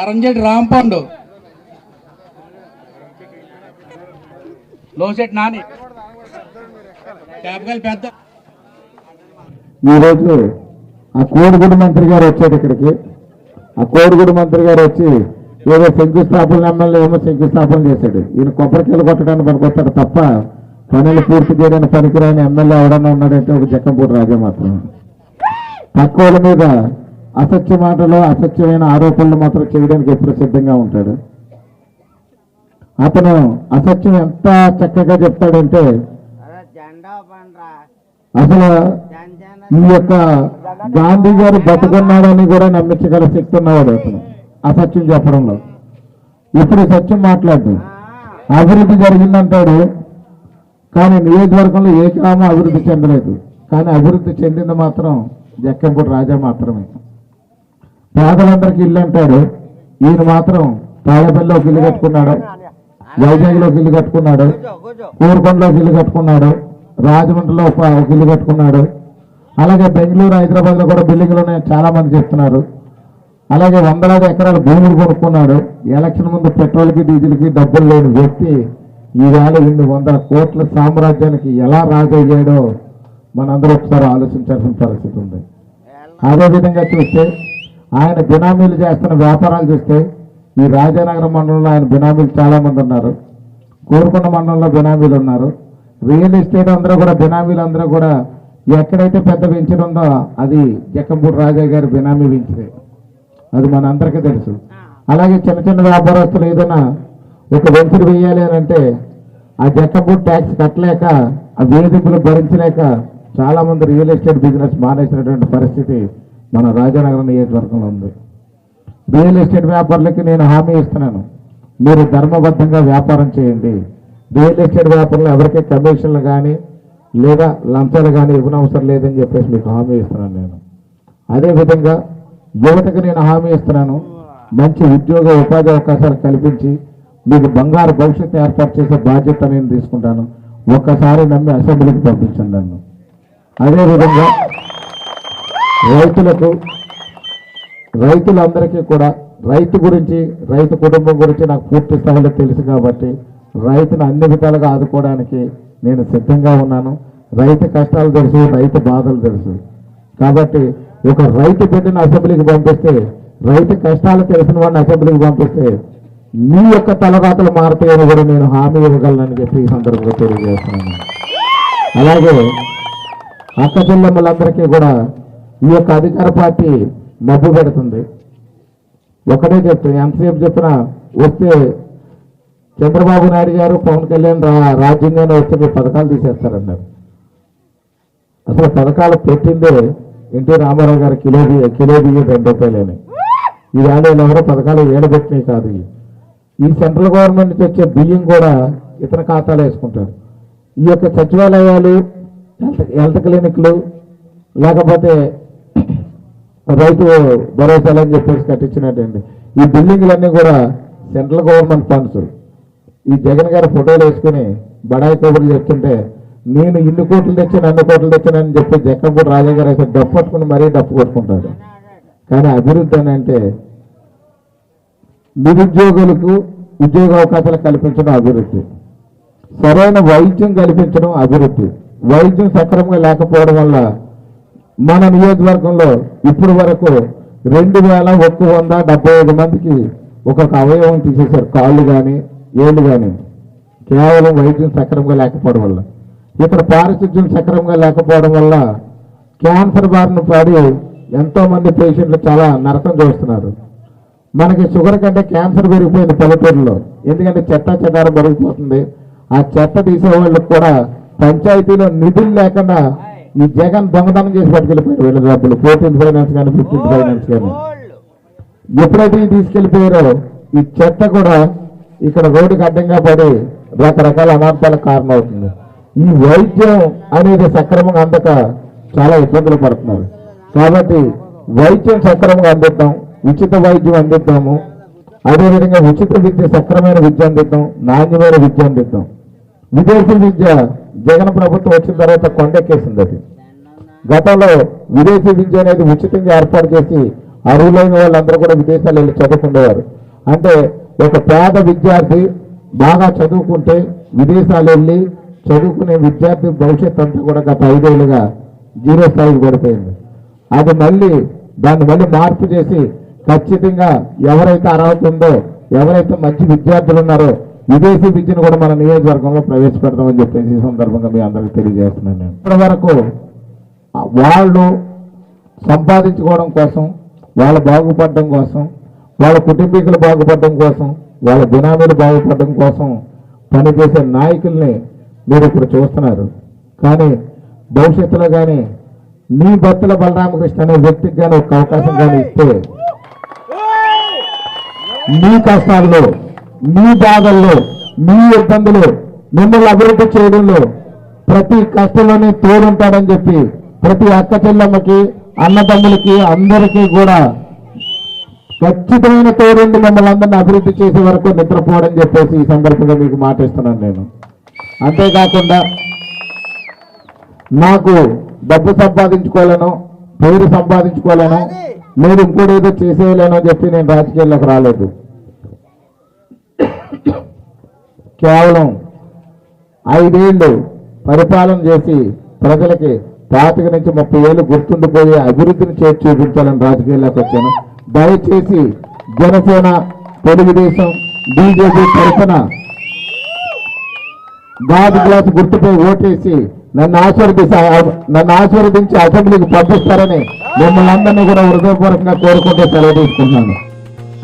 ఎరంజెడ్డి రాంపండు. లోసెట్ నాని. చేపకాయలు పెద్ద. ఈరోజు ఆ కోడిగుడి మంత్రి గారు వచ్చాడు ఇక్కడికి. ఆ కోడిగుడి మంత్రి గారు వచ్చి ఏదో శంకుస్థాపన ఎమ్మెల్యే ఏమో శంకుస్థాపన చేశాడు. ఈయన కొబ్బరికాయలు కొట్టడానికి పనికొస్తాడు తప్ప పనులు పూర్తి చేయడానికి పనికిరాని ఎమ్మెల్యే ఎవడన్నా ఉన్నాడంటే ఒక జక్కంపూడి రాజా మాత్రం. తక్కువల మీద అసత్య మాటలు అసత్యమైన ఆరోపణలు మాత్రం చేయడానికి ఎప్పుడు సిద్ధంగా ఉంటాడు. అతను అసత్యం ఎంత చక్కగా చెప్తాడంటే అసలు ఈ యొక్క గాంధీ గారు బతుకున్నాడని కూడా నమ్మించగల శక్తి ఉన్నవాడు అతను అసత్యం చెప్పడంలో. ఇప్పుడు సత్యం మాట్లాడు. అభివృద్ధి జరిగిందంటాడు కానీ నియోజకవర్గంలో ఏ గ్రామం అభివృద్ధి చెందలేదు. కానీ అభివృద్ధి చెందింది మాత్రం జక్కంపూడి రాజా మాత్రమే. పేదలందరికీ ఇల్లు అంటాడు. ఈయన మాత్రం తాడపల్లిలో ఒక ఇల్లు కట్టుకున్నాడు. వైజాగ్లో ఇల్లు కట్టుకున్నాడు. కూర్చో ఇల్లు కట్టుకున్నాడు. రాజమండ్రిలో ఒక ఇల్లు కట్టుకున్నాడు. అలాగే బెంగళూరు హైదరాబాద్లో కూడా బిల్డింగ్లు ఉన్నాయని చాలా మంది చెప్తున్నారు. అలాగే వందలాది ఎకరాల భూములు కొనుక్కున్నాడు. ఎలక్షన్ ముందు పెట్రోల్కి డీజిల్కి డబ్బులు లేని వ్యక్తి ఈవేళ రెండు వందల కోట్ల సామ్రాజ్యానికి ఎలా రాజయ్యాడో మనందరూ ఒకసారి ఆలోచించాల్సిన పరిస్థితి ఉంది. అదే విధంగా చూస్తే ఆయన బినామీలు చేస్తున్న వ్యాపారాలు చూస్తే ఈ రాజానగరం మండలంలో ఆయన బినామీలు చాలామంది ఉన్నారు. కోరుకొండ మండలంలో బినామీలు ఉన్నారు. రియల్ ఎస్టేట్ అందరూ కూడా బినామీలు అందరూ కూడా ఎక్కడైతే పెద్ద వెంచర్ ఉందో అది జక్కంపూడి రాజా గారి బినామీ వెంచరే అది మన అందరికీ తెలుసు. అలాగే చిన్న చిన్న వ్యాపారస్తులు ఏదైనా ఒక వెంచర్ వేయాలి అని అంటే ఆ జక్కంపూడి ట్యాక్స్ కట్టలేక ఆ వేధింపులు భరించలేక చాలామంది రియల్ ఎస్టేట్ బిజినెస్ మానేసినటువంటి పరిస్థితి మన రాజానగరం నియోజకవర్గంలో ఉంది. రియల్ ఎస్టేట్ వ్యాపారులకి నేను హామీ ఇస్తున్నాను. మీరు ధర్మబద్ధంగా వ్యాపారం చేయండి. రియల్ ఎస్టేట్ వ్యాపారంలో ఎవరికీ కమిషన్లు కానీ లేదా లంచాలు కానీ ఇవ్వనవసరం లేదని చెప్పేసి మీకు హామీ ఇస్తున్నాను నేను. అదేవిధంగా యువతకు నేను హామీ ఇస్తున్నాను. మంచి ఉద్యోగ ఉపాధి అవకాశాలు కల్పించి మీకు బంగారు భవిష్యత్తు ఏర్పాటు చేసే బాధ్యత నేను తీసుకుంటాను. ఒక్కసారి నమ్మి అసెంబ్లీకి పంపించండి నన్ను. అదేవిధంగా రైతులకు రైతులందరికీ కూడా రైతు గురించి రైతు కుటుంబం గురించి నాకు పూర్తి స్థాయిలో తెలుసు కాబట్టి రైతును అన్ని విధాలుగా ఆదుకోవడానికి నేను సిద్ధంగా ఉన్నాను. రైతు కష్టాలు తెలుసు రైతు బాధలు తెలుసు. కాబట్టి ఒక రైతు బిడ్డను అసెంబ్లీకి పంపిస్తే రైతు కష్టాలు తెలిసిన వాడిని అసెంబ్లీకి పంపిస్తే మీ యొక్క తలరాతలు మారుతాయని కూడా నేను హామీ ఇవ్వగలనని చెప్పి ఈ సందర్భంగా తెలియజేస్తున్నాను. అలాగే అక్క చెల్లెమ్మలందరికీ కూడా ఈ యొక్క అధికార పార్టీ మబ్బు పెడుతుంది. ఒకటే చెప్తాను ఎంతసేపు చెప్పిన వస్తే చంద్రబాబు నాయుడు గారు పవన్ కళ్యాణ్ రా రాజ్యంగానే వస్తే మీరు పథకాలు తీసేస్తారన్నారు. అసలు పథకాలు పెట్టిందే ఎన్టీ రామారావు గారు కిలో కిలో బియ్యం రెండు రూపాయలని. ఈ వేళ ఎవరో పథకాలు ఏడబెట్టినవి కాదు ఈ సెంట్రల్ గవర్నమెంట్ నుంచి వచ్చే బియ్యం కూడా ఇతర ఖాతాలో వేసుకుంటారు. ఈ యొక్క సచివాలయాలు హెల్త్ హెల్త్ క్లినిక్లు లేకపోతే రైతు భరోసాలని చెప్పేసి కట్టించినట్టండి. ఈ బిల్డింగ్లన్నీ కూడా సెంట్రల్ గవర్నమెంట్ ఫండ్స్. ఈ జగన్ గారి ఫోటోలు వేసుకుని బడాయి కబుర్లు చెప్తుంటే నేను ఇన్ని కోట్లు తెచ్చాను అన్ని కోట్లు తెచ్చానని చెప్పి జక్కంపూడి రాజా గారు అయితే డప్పు పట్టుకుని మరీ డప్పు కొట్టుకుంటాడు కానీ అభివృద్ధి అని అంటే నిరుద్యోగులకు ఉద్యోగ అవకాశాలు కల్పించడం అభివృద్ధి. సరైన వైద్యం కల్పించడం అభివృద్ధి. వైద్యం సక్రమంగా లేకపోవడం వల్ల మన నియోజకవర్గంలో ఇప్పటి వరకు రెండు వేల ఒక్క వంద డెబ్బై ఐదు మందికి ఒక్కొక్క అవయవం తీసేశారు. కాళ్ళు కానీ ఏళ్ళు కానీ కేవలం వైద్యం సక్రమంగా లేకపోవడం వల్ల. ఇక్కడ పారిశుద్ధ్యం సక్రమంగా లేకపోవడం వల్ల క్యాన్సర్ బారిన పడి ఎంతోమంది పేషెంట్లు చాలా నరకం చూస్తున్నారు. మనకి షుగర్ కంటే క్యాన్సర్ పెరిగిపోయింది పల్లెటూరులో. ఎందుకంటే చెత్త చెదారం పెరిగిపోతుంది. ఆ చెత్త తీసే వాళ్ళకి కూడా పంచాయతీలో నిధులు లేకుండా ఈ జగన్ దొంగతనం చేసి పట్టుకెళ్ళిపోయారు వీళ్ళ డబ్బులు. ఫోర్టీన్ ఫైనాన్స్ కానీ ఫిఫ్టీన్ ఫైనాన్స్ కానీ. ఎప్పుడైతే తీసుకెళ్ళిపోయారో ఈ చెత్త కూడా ఇక్కడ రోడ్డుకి అడ్డంగా పడి రకరకాల అనార్థాలకు కారణమవుతుంది. ఈ వైద్యం అనేది సక్రమంగా అందక చాలా ఇబ్బందులు పడుతున్నారు. కాబట్టి వైద్యం సక్రమంగా అందిద్దాం ఉచిత వైద్యం అందిద్దాము. అదేవిధంగా ఉచిత విద్య సక్రమైన విద్య అందిద్దాం నాణ్యమైన విద్య అందిద్దాం. విదేశీ విద్య జగన్ ప్రభుత్వం వచ్చిన తర్వాత కొండెక్కేసింది అది. గతంలో విదేశీ విద్య అనేది ఉచితంగా ఏర్పాటు చేసి అర్హులైన వాళ్ళందరూ కూడా విదేశాలు వెళ్ళి చదువుకునేవారు అంటే ఒక పేద విద్యార్థి బాగా చదువుకుంటే విదేశాలు వెళ్ళి చదువుకునే విద్యార్థి భవిష్యత్ అంతా కూడా గత ఐదేళ్ళుగా జీరో స్థాయికి పడిపోయింది. అది మళ్ళీ దాన్ని మళ్ళీ మార్పు చేసి ఖచ్చితంగా ఎవరైతే అర్హత ఉందో ఎవరైతే మంచి విద్యార్థులు ఉన్నారో విదేశీ విద్యను కూడా మన నియోజకవర్గంలో ప్రవేశపెడతామని చెప్పేసి సందర్భంగా మీ అందరికీ తెలియజేస్తున్నాను నేను. ఇప్పటి వరకు వాళ్ళు సంపాదించుకోవడం కోసం వాళ్ళ బాగుపడడం కోసం వాళ్ళ కుటుంబీకులు బాగుపడడం కోసం వాళ్ళ బినామీలు బాగుపడడం కోసం పనిచేసే నాయకుల్ని మీరు ఇప్పుడు చూస్తున్నారు. కానీ భవిష్యత్తులో కానీ మీ భర్తల బలరామకృష్ణ అనే వ్యక్తికి కానీ ఒక అవకాశం కానీ ఇస్తే మీ కష్టాల్లో మీ బాధల్లో మీ ఇబ్బందులు మిమ్మల్ని అభివృద్ధి చేయడంలో ప్రతి కష్టంలోనే తోడుంటాడని చెప్పి ప్రతి అక్క చెల్లమ్మకి అన్నదమ్ములకి అందరికీ కూడా ఖచ్చితమైన తోడుండి మిమ్మల్ని అందరిని అభివృద్ధి చేసే వరకు నిద్రపోవడం చెప్పేసి ఈ సందర్భంగా మీకు మాటిస్తున్నాను నేను. అంతేకాకుండా నాకు డబ్బు సంపాదించుకోలేను పేరు సంపాదించుకోలేను మీరు ఇంకోటి ఏదో చేసేయలేనో చెప్పి నేను రాజకీయాల్లోకి రాలేదు. కేవలం ఐదేళ్ళు పరిపాలన చేసి ప్రజలకి పాతిక నుంచి ముప్పై ఏళ్ళు గుర్తుండిపోయే అభివృద్ధిని చేసి చూపించాలని రాజకీయాల్లోకి వచ్చాను. దయచేసి జనసేన తెలుగుదేశం బీజేపీ తరఫున గాజు గ్లాస్ గుర్తుపై ఓటేసి నన్ను ఆశీర్వదించి నన్ను ఆశీర్వదించి అసెంబ్లీకి పంపిస్తారని మిమ్మల్ని అందరినీ కూడా హృదయపూర్వకంగా కోరుకుంటే సెలవు తీసుకున్నాను